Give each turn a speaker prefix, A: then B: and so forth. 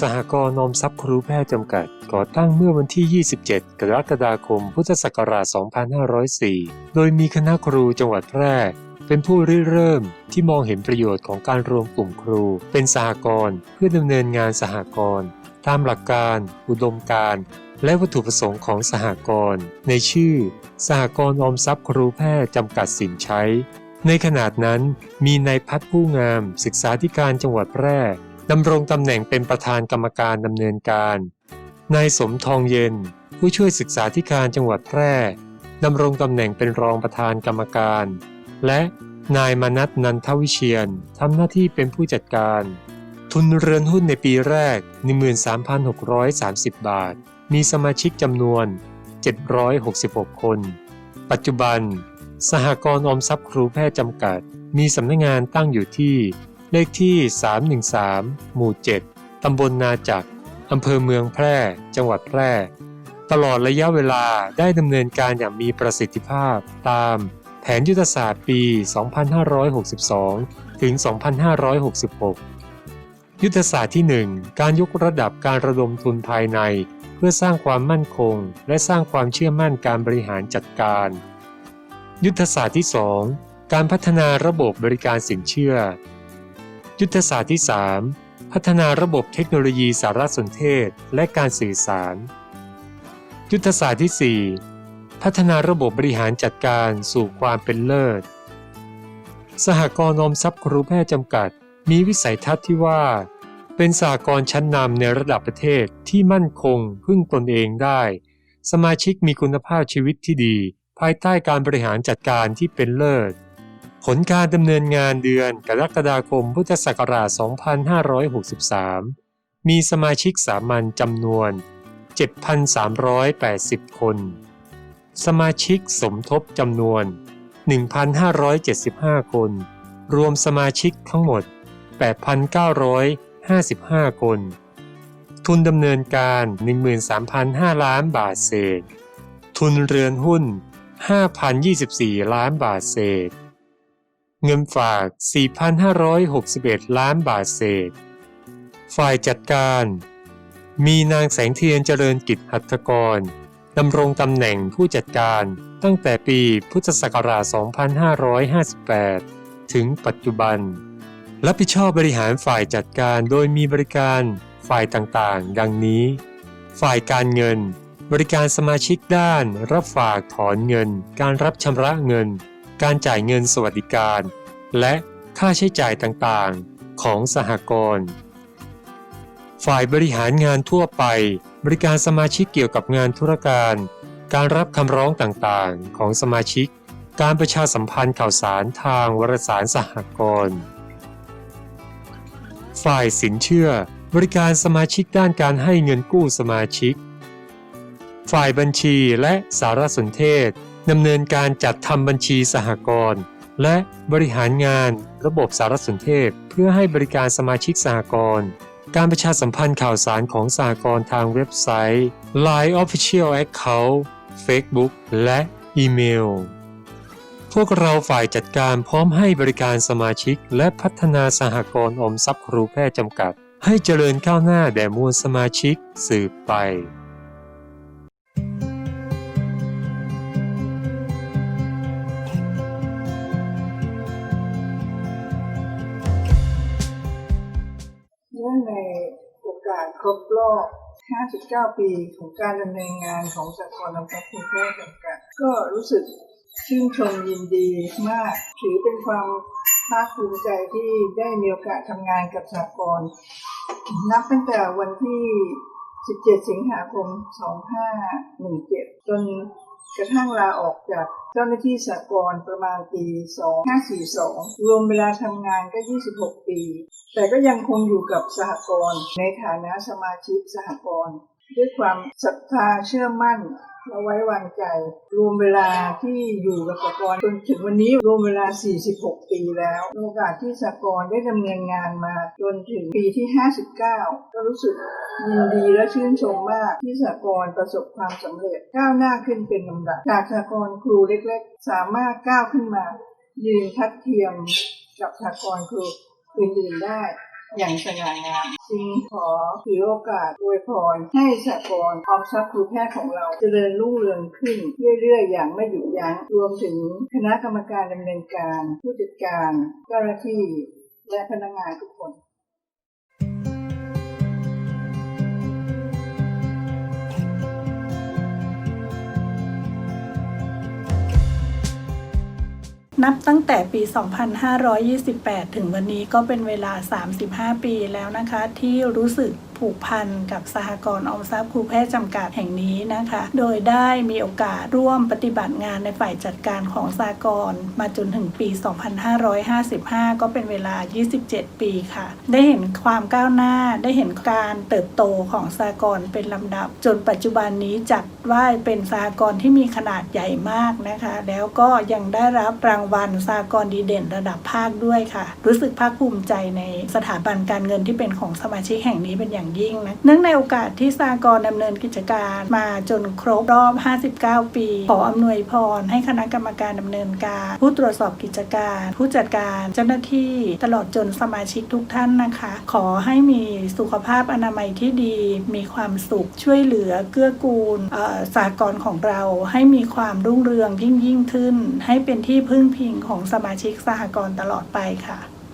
A: สหกรณ์ออมทรัพย์ครูแพทย์จำกัด ก่อตั้งเมื่อวันที่ 27 กรกฎาคม พุทธศักราช 2504 โดยมีคณะครูจังหวัดแพร่เป็นผู้ริเริ่มที่มองเห็นประโยชน์ของการรวมกลุ่มครู เป็นสหกรณ์เพื่อดำเนินงานสหกรณ์ตามหลักการ อุดมการ และวัตถุประสงค์ของสหกรณ์ในชื่อ สหกรณ์ออมทรัพย์ครูแพทย์จำกัดสินใช้ ในขนาดนั้นมีนายพัฒน์ผู้งาม ศึกษาธิการจังหวัดแพร่ ดำรงตำแหน่งเป็นประธานกรรมการดำเนินการ นายสมทองเย็น ผู้ช่วยศึกษาธิการจังหวัดแพร่ดำรงตำแหน่งเป็นรองประธานกรรมการ และนายมนัทนันทวิเชียนทำหน้าที่เป็นผู้จัดการ ทุนเรือนหุ้นในปีแรก 13,630 บาท มีสมาชิกจำนวน 766 คน ปัจจุบัน สหกรณ์อมทรัพย์ครูแพทย์จำกัด มีสำนักงงานตั้งอยู่ที่ เลขที่ 313 หมู่ 7 ตำบลนาจักรอำเภอเมืองแพร่ จังหวัดแพร่ ตลอดระยะเวลาได้ดำเนินการอย่างมีประสิทธิภาพตามแผนยุทธศาสตร์ปี 2562 ถึง 2566 ยุทธศาสตร์ที่ 1 การยกระดับการระดมทุนภายใน เพื่อสร้างความมั่นคง และสร้างความเชื่อมั่นการบริหารจัดการ ยุทธศาสตร์ที่ 2 การพัฒนาระบบบริการสินเชื่อ ยุทธศาสตร์ที่ 3 พัฒนาระบบเทคโนโลยีสารสนเทศและการสื่อสาร ยุทธศาสตร์ที่ 4 พัฒนาระบบบริหารจัดการสู่ความเป็นเลิศ สหกรณ์อมทรัพย์ครูแพทย์จำกัด มีวิสัยทัศน์ที่ว่า เป็นสหกรณ์ชั้นนำในระดับประเทศที่มั่นคงพึ่งตนเองได้ สมาชิกมีคุณภาพชีวิตที่ดี ภายใต้การบริหารจัดการที่เป็นเลิศ ผลการดำเนินงานเดือนกรกฎาคมพุทธศักราช 2563 มีสมาชิกสามัญจำนวน 7,380 คน สมาชิกสมทบจำนวน 1,575 คน รวมสมาชิกทั้งหมด 8,955 คน ทุนดำเนินการ 13,500ล้านบาทเศษ ทุนเรือนหุ้น 5,024 ล้านบาทเศษ เงินฝาก 4,561 ล้านบาทเศษ ฝ่ายจัดการ มีนางแสงเทียนเจริญกิจหัตถกรดำรงตำแหน่งผู้จัดการตั้งแต่ปีพุทธศักราช 2558 ถึงปัจจุบัน รับผิดชอบบริหารฝ่ายจัดการโดยมีบริการฝ่ายต่างๆ ดังนี้ ฝ่ายการเงิน บริการสมาชิกด้าน รับฝากถอนเงิน การรับชำระเงิน การจ่ายเงินสวัสดิการ และค่าใช้จ่ายต่างๆ ของสหกรณ์ฝ่ายบริหารงานทั่วไป บริการสมาชิกเกี่ยวกับงานธุรการ การรับคำร้องต่างๆ ของสมาชิก การประชาสัมพันธ์ข่าวสารทางวารสารสหกรณ์ฝ่ายสินเชื่อ บริการสมาชิกด้านการให้เงินกู้สมาชิก ฝ่ายบัญชีและสารสนเทศดำเนินการจัดทำบัญชีสหกรณ์และบริหารงานระบบสารสนเทศ เพื่อให้บริการสมาชิกสหกรณ์การประชาสัมพันธ์ข่าวสารของสหกรณ์ทางเว็บไซต์ Line Official Account Facebook และอีเมล พวกเราฝ่ายจัดการพร้อมให้บริการสมาชิก และพัฒนาสหกรณ์อมทรัพย์ครูแพทย์จำกัด ให้เจริญก้าวหน้าแด่มวลสมาชิกสืบไป
B: นื่องในโอกาสครบรอบ 59 ปีของการดำเนินงานของสากลน้ำพักคุณแพทย์จำกัดก็รู้สึกชื่นชมยินดีมาก ถือเป็นความภาคภูมิใจที่ได้มีโอกาสทำงานกับสากลนับตั้งแต่วันที่ 17 สิงหาคม 2517 จน กระทั่งลาออกจากเจ้าหน้าที่สากลประมาณปี 2542 รวมเวลาทำงานก็ 26 ปี แต่ก็ยังคงอยู่กับสหกรณ์ในฐานะสมาชิกสหกรณ์ ด้วยความศรัทธาเชื่อมั่นและไว้วางใจ รวมเวลาที่อยู่กับสกรจนถึงวันนี้รวมเวลา 46 ปีแล้วโอกาสที่สกรได้ดำเนินงานมาจนถึงปีที่ 59 ก็รู้สึกยินดีและชื่นชมมากที่สกรประสบความสำเร็จก้าวหน้าขึ้นเป็นลำดับจากสกรครูเล็กๆ สามารถก้าวขึ้นมา ยืนทัดเทียมกับสกรครูอื่นๆได้ อย่างสง่างามจึงขอถือโอกาสอวยพรให้สหกรณ์ออมทรัพย์ครูแพทย์ของเราเจริญรุ่งเรืองขึ้น เรื่อยๆ อย่างไม่หยุดยั้งรวมถึงคณะกรรมการดำเนินการ ผู้จัดการเจ้าหน้าที่และพนักงานทุกคน
C: นับตั้งแต่ปี 2528 ถึงวันนี้ก็เป็นเวลา 35 ปีแล้วนะคะ ที่รู้สึก ผูกพันกับสหกรณ์ออมทรัพย์ครูแพทย์จำกัดแห่งนี้นะคะ โดยได้มีโอกาสร่วมปฏิบัติงานในฝ่ายจัดการของสหกรณ์มาจนถึงปี 2555 ก็เป็นเวลา 27 ปีค่ะ ได้เห็นความก้าวหน้าได้เห็นการเติบโตของสหกรณ์เป็นลำดับ จนปัจจุบันนี้จัดว่าเป็นสหกรณ์ที่มีขนาดใหญ่มากนะคะ แล้วก็ยังได้รับรางวัลสหกรณ์ดีเด่นระดับภาคด้วยค่ะ รู้สึกภาคภูมิใจในสถาบันการเงินที่เป็นของสมาชิกแห่งนี้เป็นอย่างยิ่งนะเนื่องในโอกาสที่สหกรณ์ดำเนินกิจการมาจนครบรอบ 59 ปี ขออำนวยพรให้คณะกรรมการดำเนินการ ผู้ตรวจสอบกิจการ ผู้จัดการเจ้าหน้าที่ตลอดจนสมาชิกทุกท่านนะคะ ขอให้มีสุขภาพอนามัยที่ดี มีความสุขช่วยเหลือเกื้อกูลสากลของเราให้มีความรุ่งเรืองยิ่งยิ่งขึ้น ให้เป็นที่พึ่งพิงของสมาชิกสหกรณ์ตลอดไปค่ะ